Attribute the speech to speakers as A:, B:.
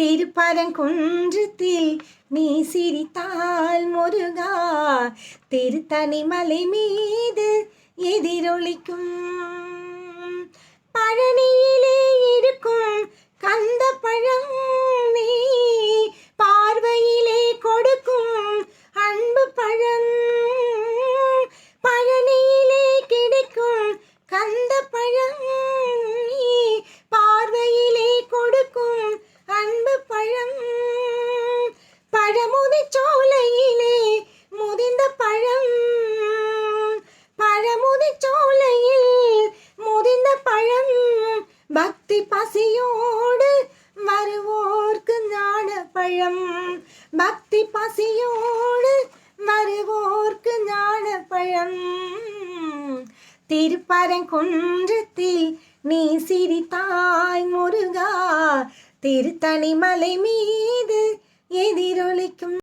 A: திருப்பரங்குன்றத்தில் நீ சிரித்தால் முருகா. திருத்தணி மலை மீது எதிரொலிக்கும் பழனியிலே இருக்கும் கந்த பழம் நீ. பார்வையிலே கொடுக்கும் அன்பு பழம் பசி பசியோடு வருவோர்க்கு ஞான பழம் பக்தி பசியோடு வருவோர்க்கு ஞான பழம் திருப்பரங்குன்றத்தில் நீ சிரித்தாய் முருகா. திருத்தணி மலை மீது எதிரொலிக்கும்